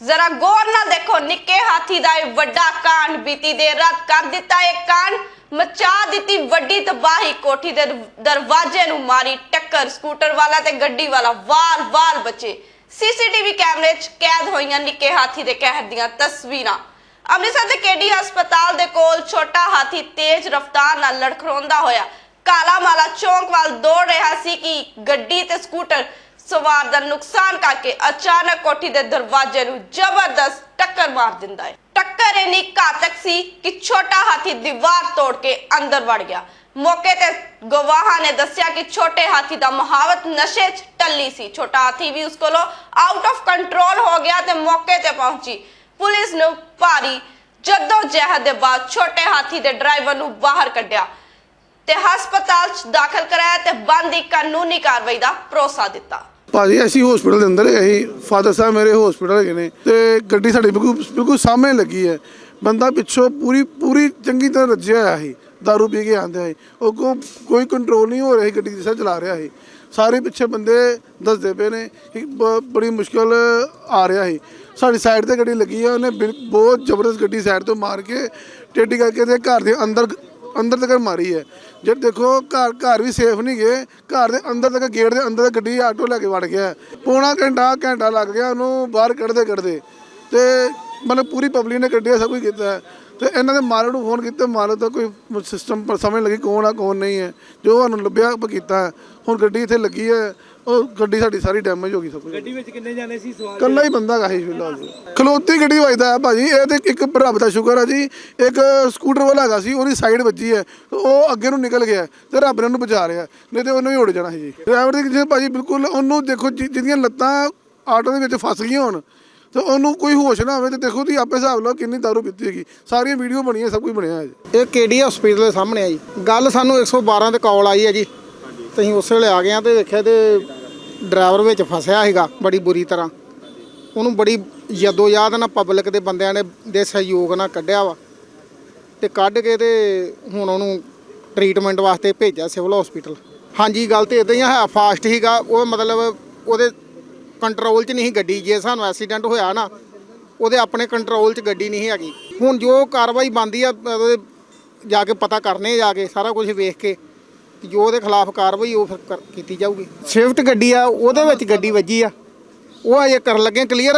ਜ਼ਰਾ ਗੌਰ ਨਾਲ ਦੇਖੋ, ਨਿੱਕੇ ਹਾਥੀ ਦਾ ਇਹ ਵੱਡਾ ਕਾਂਡ ਬੀਤੀ ਦੇ ਰਾਤ ਕਰ ਦਿੱਤਾ ਇਹ ਕਾਂਡ। ਮਚਾ ਦਿੱਤੀ ਵੱਡੀ ਤਬਾਹੀ, ਕੋਠੀ ਦੇ ਦਰਵਾਜ਼ੇ ਨੂੰ ਮਾਰੀ ਟੱਕਰ, ਸਕੂਟਰ ਵਾਲਾ ਤੇ ਗੱਡੀ ਵਾਲਾ, ਵਾਲ ਵਾਲ ਬਚੇ। ਸੀਸੀਟੀਵੀ ਕੈਮਰੇ 'ਚ ਕੈਦ ਹੋਈਆਂ ਨਿੱਕੇ ਹਾਥੀ ਦੇ ਕਹਿਰ ਦੀਆਂ ਤਸਵੀਰਾਂ। ਅੰਮ੍ਰਿਤਸਰ ਦੇ ਕੇਡੀ ਹਸਪਤਾਲ ਦੇ ਕੋਲ ਛੋਟਾ ਹਾਥੀ ਤੇਜ਼ ਰਫ਼ਤਾਰ ਨਾਲ ਲੜਖੜਾਉਂਦਾ ਹੋਇਆ। ਕਾਲਾ ਮਾਲਾ ਚੌਂਕ ਵੱਲ ਦੌੜ ਰਿਹਾ ਸੀ ਕਿ ਗੱਡੀ ਤੇ ਸਕੂਟਰ ਸਵਾਰ ਦਾ ਨੁਕਸਾਨ ਕਰਕੇ ਅਚਾਨਕ ਕੋਠੀ ਦੇ ਦਰਵਾਜ਼ੇ ਨੂੰ ਜ਼ਬਰਦਸਤ ਟੱਕਰ ਮਾਰ ਦਿੰਦਾ ਹੈ। ਟੱਕਰ ਇੰਨੀ ਘਾਤਕ ਸੀ ਕਿ ਛੋਟਾ ਹਾਥੀ ਦੀਵਾਰ ਤੋੜ ਕੇ ਅੰਦਰ ਵੜ ਗਿਆ। ਮੌਕੇ ਤੇ ਗਵਾਹਾਂ ਨੇ ਦੱਸਿਆ ਕਿ ਛੋਟੇ ਹਾਥੀ ਦਾ ਮਹਾਵਤ ਨਸ਼ੇ 'ਚ ਟੱਲੀ ਸੀ। ਛੋਟਾ ਹਾਥੀ ਵੀ ਉਸ ਕੋਲੋਂ ਆਊਟ ਆਫ ਕੰਟਰੋਲ ਹੋ ਗਿਆ ਤੇ ਮੌਕੇ ਤੇ ਪਹੁੰਚੀ। ਪੁਲਿਸ ਨੂੰ ਭਾਰੀ ਜੱਦੋ ਜਹਿਦ ਦੇ ਬਾਅਦ ਛੋਟੇ ਹਾਥੀ ਦੇ ਡਰਾਈਵਰ ਨੂੰ ਬਾਹਰ ਕੱਢਿਆ ਤੇ ਹਸਪਤਾਲ 'ਚ ਦਾਖਲ ਕਰਾਇਆ ਤੇ ਬੰਦ ਦੀ ਕਾਨੂੰਨੀ ਕਾਰਵਾਈ ਦਾ ਭਰੋਸਾ ਦਿੱਤਾ। ਭਾਜੀ, ਅਸੀਂ ਹਸਪੀਟਲ ਦੇ ਅੰਦਰ ਅਸੀਂ ਫਾਦਰ ਸਾਹਿਬ ਮੇਰੇ ਹਸਪੀਟਲ ਹੈਗੇ ਨੇ ਤੇ ਗੱਡੀ ਸਾਡੀ ਬਿਲਕੁਲ ਬਿਲਕੁਲ ਸਾਹਮਣੇ ਲੱਗੀ ਹੈ। ਬੰਦਾ ਪਿੱਛੋਂ ਪੂਰੀ ਪੂਰੀ ਚੰਗੀ ਤਰ੍ਹਾਂ ਰੱਜਿਆ ਹੋਇਆ ਸੀ ਦਾਰੂ ਪੀ ਕੇ ਆਂਦੇ ਸੀ ਉਹ ਕੋਈ ਕੰਟਰੋਲ ਨਹੀਂ ਹੋ ਰਿਹਾ ਸੀ, ਗੱਡੀ ਜਿਸ ਤਰ੍ਹਾਂ ਚਲਾ ਰਿਹਾ ਸੀ। ਸਾਰੇ ਪਿੱਛੇ ਬੰਦੇ ਦੱਸਦੇ ਪਏ ਨੇ ਕਿ ਬ- ਬੜੀ ਮੁਸ਼ਕਲ ਆ ਰਿਹਾ ਸੀ। ਸਾਡੀ ਸਾਈਡ ਤੇ ਗੱਡੀ ਲੱਗੀ ਹੈ ਉਹਨੇ ਬਿਲ- ਬਹੁਤ ਜ਼ਬਰਦਸਤ ਗੱਡੀ ਸਾਈਡ ਤੋਂ ਮਾਰ ਕੇ, ਟੇਢੀ ਕਰਕੇ ਤੇ ਘਰ ਦੇ ਅੰਦਰ ਅੰਦਰ ਤੱਕ ਮਾਰੀ ਹੈ। ਜੇ ਦੇਖੋ ਘਰ ਘਰ ਵੀ ਸੇਫ ਨਹੀਂ ਗਏ। ਘਰ ਦੇ ਅੰਦਰ ਤੱਕ ਗੇਟ ਦੇ ਅੰਦਰ ਤੱਕ ਗੱਡੀ ਆਟੋ ਲੈ ਕੇ ਵੜ ਗਿਆ। ਪੌਣਾ ਘੰਟਾ ਘੰਟਾ ਲੱਗ ਗਿਆ ਉਹਨੂੰ ਬਾਹਰ ਕੱਢਦੇ ਕੱਢਦੇ। ਤੇ ਮਤਲਬ ਪੂਰੀ ਪਬਲਿਕ ਨੇ ਕੱਢਿਆ ਸਭ ਕੁਝ ਕੀਤਾ ਹੈ। ਤੇ ਇਹਨਾਂ ਦੇ ਮਾਲਕ ਨੂੰ ਫੋਨ ਕੀਤਾ ਮਾਲਕ ਦਾ ਕੋਈ ਸਿਸਟਮ ਪਰ ਸਮਝ ਲੱਗੀ ਕੌਣ ਆ ਕੌਣ ਨਹੀਂ ਹੈ। ਜੋ ਸਾਨੂੰ ਲੱਭਿਆ ਆਪਾਂ ਕੀਤਾ ਹੈ। ਹੁਣ ਗੱਡੀ ਇੱਥੇ ਲੱਗੀ ਹੈ ਉਹ ਗੱਡੀ ਸਾਡੀ ਸਾਰੀ ਡੈਮੇਜ ਹੋ ਗਈ ਸਭ ਕੁਝ। ਗੱਡੀ ਵਿੱਚ ਕਿੰਨੇ ਜਾਣੇ ਸੀ? ਸਵਾਲ ਕੱਲਾ ਹੀ ਬੰਦਾ ਗਾ ਸੀ ਫਿਲਹਾਲ। ਜੀ ਖਲੋਤੀ ਗੱਡੀ ਵੱਜਦਾ ਹੈ ਭਾਜੀ ਇਹ ਤੇ ਇੱਕ ਰੱਬ ਦਾ ਸ਼ੁਕਰ ਹੈ ਜੀ। ਇੱਕ ਸਕੂਟਰ ਵਾਲਾ ਹੈਗਾ ਸੀ ਉਹਦੀ ਸਾਈਡ ਵੱਜੀ ਹੈ। ਤੇ ਉਹ ਅੱਗੇ ਨੂੰ ਨਿਕਲ ਗਿਆ ਤੇ ਰੱਬ ਨੇ ਉਹਨੂੰ ਬਚਾ ਰਿਹਾ ਨਹੀਂ ਤੇ ਉਹਨੇ ਵੀ ਉੜ ਜਾਣਾ ਸੀ ਜੀ। ਡਰਾਈਵਰ ਦੀ ਕਿਸੇ ਭਾਜੀ ਬਿਲਕੁਲ ਉਹਨੂੰ ਦੇਖੋ ਜਿ- ਜਿਹਦੀਆਂ ਲੱਤਾਂ ਆਟੋ ਦੇ ਵਿੱਚ ਫਸ ਗਈਆਂ ਹੋਣ ਤੇ ਉਹਨੂੰ ਕੋਈ ਹੋਸ਼ ਨਾ ਹੋਵੇ ਤੇ ਦੇਖੋ ਤੁਸੀਂ ਆਪੇ ਹਿਸਾਬ ਨਾਲ ਕਿੰਨੀ ਦਾਰੂ ਪੀਤੀ ਹੈਗੀ। ਸਾਰੀਆਂ ਵੀਡੀਓ ਬਣੀਆਂ, ਸਭ ਕੁਝ ਬਣਿਆ ਹੈ ਜੀ। ਇਹ ਕੇਡੀ ਹਸਪੀਟਲ ਦੇ ਸਾਹਮਣੇ ਆ ਜੀ? ਗੱਲ ਸਾਨੂੰ 112 ਤੇ ਕਾਲ ਆਈ ਹੈ ਜੀ। ਤੇ ਅਸੀਂ ਉਸੇ ਵੇਲੇ ਆ ਗਏ ਆ ਤੇ ਦੇਖਿਆ ਤੇ ਡਰਾਈਵਰ ਵਿੱਚ ਫਸਿਆ ਹੈਗਾ ਬੜੀ ਬੁਰੀ ਤਰ੍ਹਾਂ। ਉਹਨੂੰ ਬੜੀ ਯਦੋ ਯਾਦ ਨਾਲ ਪਬਲਿਕ ਦੇ ਬੰਦਿਆਂ ਨੇ ਦੇ ਸਹਿਯੋਗ ਨਾਲ ਕੱਢਿਆ ਵਾ। ਤੇ ਕੱਢ ਕੇ ਤੇ ਹੁਣ ਉਹਨੂੰ ਟ੍ਰੀਟਮੈਂਟ ਵਾਸਤੇ ਭੇਜਿਆ ਸਿਵਲ ਹਸਪੀਟਲ ਹਾਂਜੀ, ਗੱਲ ਤੇ ਇਦਾਂ ਹੀ ਹੈ ਫਾਸਟ ਹੀਗਾ ਉਹ ਮਤਲਬ ਉਹਦੇ ਕੰਟਰੋਲ 'ਚ ਨਹੀਂ ਗੱਡੀ, ਜੇ ਸਾਨੂੰ ਐਕਸੀਡੈਂਟ ਹੋਇਆ ਨਾ, ਉਹਦੇ ਆਪਣੇ ਕੰਟਰੋਲ 'ਚ ਗੱਡੀ ਨਹੀਂ ਹੈਗੀ। ਹੁਣ ਜੋ ਕਾਰਵਾਈ ਬੰਦੀ ਆ, ਉਹਦੇ ਜਾ ਕੇ ਪਤਾ ਕਰਨੇ ਜਾ ਕੇ, ਸਾਰਾ ਕੁਝ ਵੇਖ ਕੇ ਜੋ ਉਹਦੇ ਖਿਲਾਫ ਕਾਰਵਾਈ, ਉਹ ਫਿਰ ਕਰ- ਕੀਤੀ ਜਾਊਗੀ। ਸਵਿਫਟ ਗੱਡੀ ਆ, ਉਹਦੇ ਵਿੱਚ ਗੱਡੀ ਵੱਜੀ ਆ। ਉਹ ਅਜੇ ਕਰਨ ਲੱਗੇ ਕਲੀਅਰ